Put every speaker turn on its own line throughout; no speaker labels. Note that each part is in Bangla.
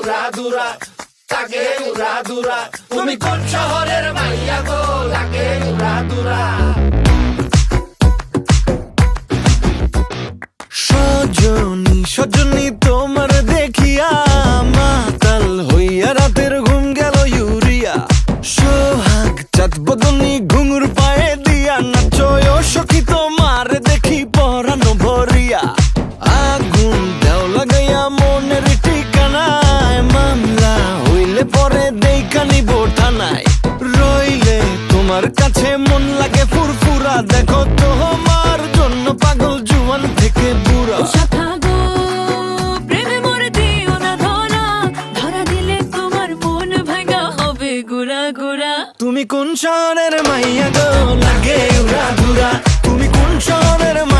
উড়া দুরা। লাগে উড়া তুমি কোন শহরের মাইয়া গো? লাগে উড়া
সজনী সজনী তোমার দেখিয়া মাতাল হইয়া রাতের ঘুম গেল ইউরিয়া। সোহাগ, চাঁদ বদনী হইলে পরে দেইখানি বোঠানায় রইলে তোমার কাছে মন লাগে ফুরফুরা। দেখো তোমার জন্য পাগল জুয়ান থেকে বুড়া।
মন
তুমি কোন শহরের মাইয়া গো? লাগে উড়া ধুরা। তুমি কোন শহরের মাইয়া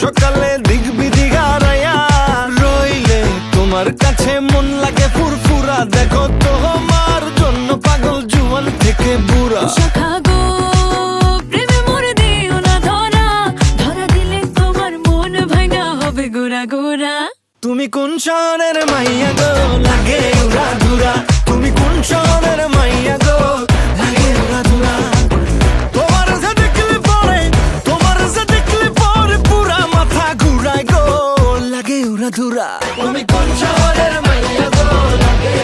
সকালে দিক বিধি গারাইয়া রইলে তোমার কাছে মন লাগে ফুরফুরা। দেখো তোমার জন্য পাগল জুয়ান থেকে বুড়া।
শাখা গো প্রেমে মরে দিও ধরা। ধরা দিলে তোমার মন ভাঙা হবে গুড়া গুড়া।
তুমি কোন শহরের মাইয়া গো? লাগে উড়া ধুরা। তুমি কোন শহরের বন্ধুরা। তুমি কোন শহরের মাইয়া গো? লাগে